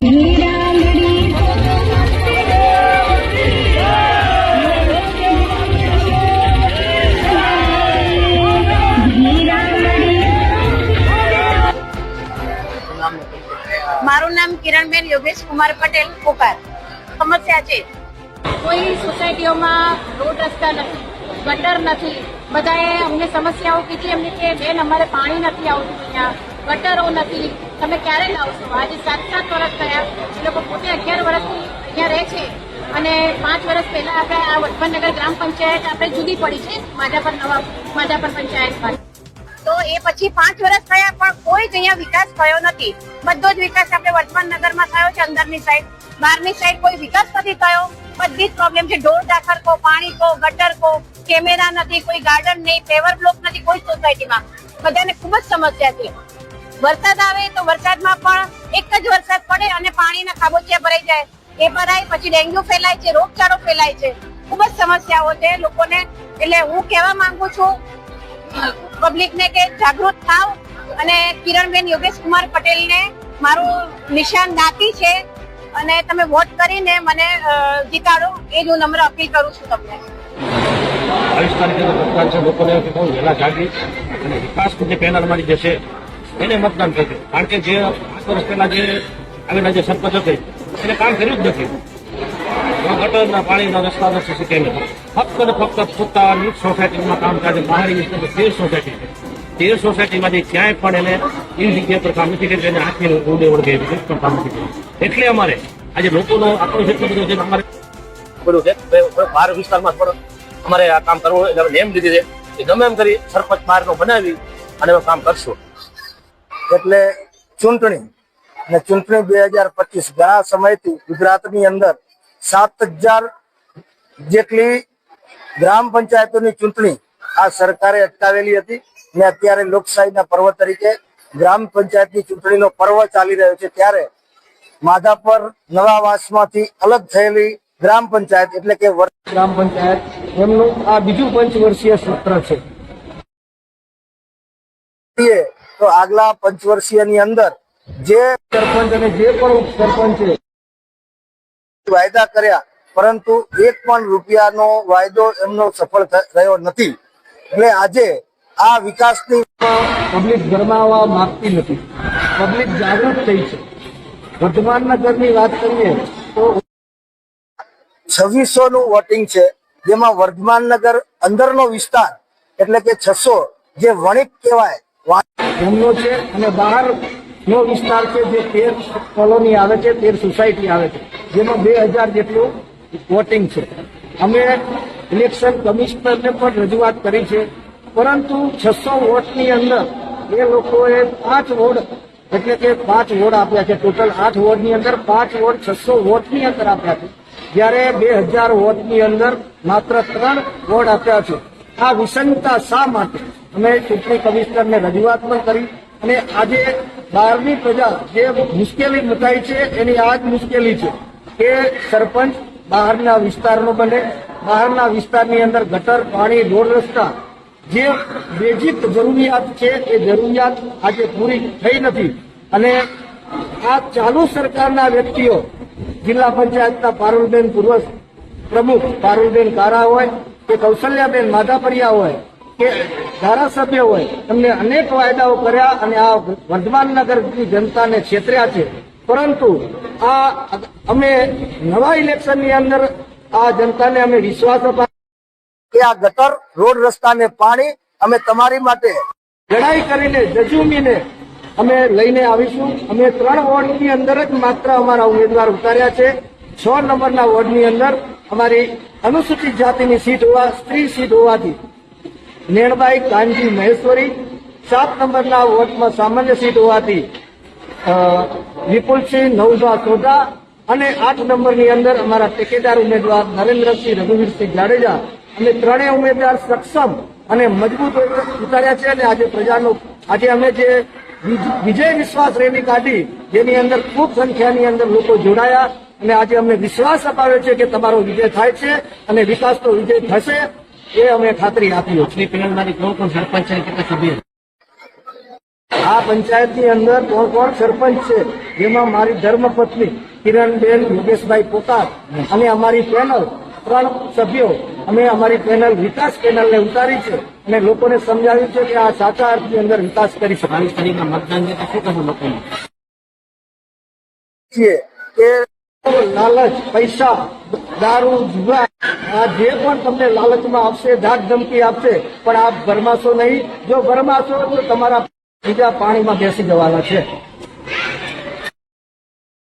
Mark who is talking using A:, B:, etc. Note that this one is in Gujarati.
A: મારું નામ કિરણબેન યોગેશ કુમાર પટેલ કોકાર સમસ્યા છે.
B: કોઈ સોસાયટીઓમાં રોડ રસ્તા નથી, ગટર નથી. બધાએ અમને સમસ્યાઓ કીધી એમને કે બેન, અમારે પાણી નથી આવતું અહીંયા, ગટરો નથી. તમે ક્યારે લાવશો આજે સાત સાત વર્ષ થયા. એ લોકો પોતે અગિયાર વર્ષથી અહીંયા રહે છે. અને પાંચ વર્ષ પહેલા આપણે આ વડપનગર ગ્રામ પંચાયત આપણે જુદી પડી છે, માધાપર નવા માધાપર પંચાયતમાં
A: તો એ પછી પાંચ વર્ષ થયા, પણ કોઈ જ અહીંયા વિકાસ થયો નથી. બધો જ વિકાસ આપણે વર્તમાન નગરમાં થયો છે, અંદરની સાઈડ બહારની સાઈડ કોઈ વિકાસ નથી થયો. બધી જ પ્રોબ્લેમ છે. ઢોર ઢાખર કો પાણી કો ગટર કો કેમેરા નથી, કોઈ ગાર્ડન નહીં પેવર બ્લોક નથી, કોઈ સોસાયટીમાં બધાને ખૂબ જ સમસ્યા છે. વરસાદ આવે તો વરસાદમાં પણ એક જ વરસાદ પડે અને પાણીના ખાબોચિયા ભરાઈ જાય. એ ભરાય, પછી ડેન્ગ્યુ ફેલાય છે, રોગચાળો ફેલાય છે. ખૂબ જ સમસ્યાઓ છે લોકોને. એટલે હું કહેવા માંગુ છું, પબ્લિકને કે જાગૃત થાવ અને કિરણબેન યોગેશ કુમાર પટેલને મારું નિશાન દાતી છે અને તમે વોટ કરીને મને જીતાડો. એ હું નમ્ર અપીલ કરું છું તમને.
C: બાવીસ તારીખે સરકાર છે, લોકોને બહુ વહેલા જાગી અને વિકાસ જે પેનલ મારી જે એને મતદાન કરજો કારણ કે જે પાંચ પહેલા જે આગળના જે સરપંચ હતી એને કામ કર્યું જ નથી. ગટરના પાણીના રસ્તા નથી સીટીને ફક્ત ને ફક્ત પોતાની સોસાયટીમાં કામ કરે બહાર તેર સોસાયટી છે. તેર સોસાયટીમાંથી ક્યાંય પણ એને એ જગ્યા પર કામ નથી કર્યું. એને હાથની ઉડે ઓળખે પણ કામ નથી કર્યું. એટલે અમારે આજે લોકોનો આક્રોશ એટલો બધો છે અમારે બધું છે. બહાર વિસ્તારમાં પણ અમારે આ કામ કરવું એટલે નેમ લીધી છે. ગમે એમ કરી સરપંચ બહારનો બનાવી અને કામ કરશું.
D: એટલે ચૂંટણી અને ચૂંટણી બે હજાર પચીસ ઘણા સમયથી ગુજરાતની અંદર સાત હજાર જેટલી ગ્રામ પંચાયતોની ચૂંટણી આ સરકારે અટકાવેલી હતી ને અત્યારે લોકશાહીના પર્વ તરીકે ગ્રામ પંચાયતની ચૂંટણીનો પર્વ ચાલી રહ્યો છે ત્યારે માધાપર નવાવાસમાંથી અલગ થયેલી ગ્રામ પંચાયત એટલે કે ગ્રામ પંચાયત, એમનું આ બીજું પંચવર્ષીય સત્ર છે. તો આગલા પંચવર્ષીયની અંદર જે સરપંચ અને જે પણ ઉપસરપંચે વાયદા કર્યા, પરંતુ એક પણ રૂપિયાનો વાયદો એમનો સફળ રહ્યો નથી. એટલે આજે આ વિકાસની પબ્લિક ગરમાવા માંગતી નથી. પબ્લિક જાગૃત થઈ છે. વર્ધમાન નગરની વાત કરીએ તો છવ્વીસો નું વોટિંગ છે, જેમાં વર્ધમાન નગર અંદરનો વિસ્તાર, એટલે કે છસો, જે વણિક કહેવાય એમનો છે અને બહાર નો વિસ્તાર છે જે તેર કોલોની આવે છે, તેર સોસાયટી આવે છે. જેમાં બે હજાર જેટલું વોટિંગ છે. અમે ઇલેક્શન કમિશનરને પણ રજૂઆત કરી છે. પરંતુ છસો વોટની અંદર એ લોકોએ પાંચ વોર્ડ એટલે કે પાંચ વોર્ડ આપ્યા છે ટોટલ આઠ વોર્ડની અંદર પાંચ વોર્ડ છસો વોટની અંદર આપ્યા છે. જ્યારે બે હજાર વોટની અંદર માત્ર ત્રણ વોર્ડ આપ્યા છે. આ વિસંગતા શા માટે? અમે ચૂંટણી કમિશનરને રજૂઆત પણ કરી અને આજે બહારની પ્રજા જે મુશ્કેલી મુકાઈ છે, એની આ જ મુશ્કેલી છે કે સરપંચ બહારના વિસ્તારનો બને, બહારના વિસ્તારની અંદર ગટર, પાણી, રોડ રસ્તા જે બેઝિક જરૂરિયાત છે, એ જરૂરિયાત આજે પૂરી થઈ નથી. અને આ ચાલુ સરકારના વ્યક્તિઓ, જિલ્લા પંચાયતના પારુલબેન પૂર્વ પ્રમુખ પારુલબેન કારા હોય કે કૌશલ્યાબેન માધાપરિયા હોય કે ધારાસભ્ય હોય એમને અનેક વાયદાઓ કર્યા અને આ વર્ધમાન નગરની જનતાને છેતર્યા છે. પરંતુ આ અમે નવા ઇલેક્શનની અંદર આ જનતાને અમે વિશ્વાસ અપાવ્યો કે આ ગટર રોડ રસ્તાને પાણી અમે તમારી માટે લડાઈ કરીને જજુમીને અમે લઈને આવીશું. અમે ત્રણ વોર્ડની અંદર જ માત્ર અમારા ઉમેદવાર ઉતાર્યા છે. છ નંબરના વોર્ડની અંદર અમારી અનુસૂચિત જાતિની સીટ હોવા સ્ત્રી સીટ હોવાથી નેણબાઈ કાનજી મહેશ્વરી, સાત નંબરના વોર્ડમાં સામાન્ય સીટ હોવાથી વિપુલસિંહ નવભા સોઢા અને આઠ નંબરની અંદર અમારા ટેકેદાર ઉમેદવાર નરેન્દ્રસિંહ રઘુવીરસિંહ જાડેજા અમે ત્રણેય ઉમેદવાર સક્ષમ અને મજબૂત ઉતાર્યા છે અને આજે પ્રજાનો, આજે અમે જે વિજય વિશ્વાસ રેલી કાઢી, જેની અંદર ખૂબ સંખ્યાની અંદર લોકો જોડાયા અને આજે અમને વિશ્વાસ અપાવ્યો છે કે તમારો વિજય થાય છે અને વિકાસનો વિજય થશે. એ અમે ખાતરી આપીએ છે
C: ચૂંટણી પેનલમાંથી કોણ કોણ સરપંચ છે કેટલા સભ્ય?
D: આ પંચાયતની અંદર કોણ કોણ સરપંચ છે? જેમાં મારી ધર્મપત્ની કિરણબેન યોગેશભાઈ પોકાર અને અમારી પેનલ ત્રણ સભ્યો. અમે અમારી પેનલ વિકાસ પેનલને ઉતારી છે અને લોકોને સમજાવ્યું છે કે આ સાચા અર્થની અંદર વિકાસ કરી શકાય.
C: મતદાન શું લોકોને?
D: છીએ. કે લાલચ પૈસા દારૂ જુગાર આ જે પણ તમને લાલચમાં આપશે, ધાક ધમકી આપશે, પણ આપ ભરમાશો નહીં. જો ભરમાશો તો તમારા બીજા પાણીમાં બેસી જવાના છે.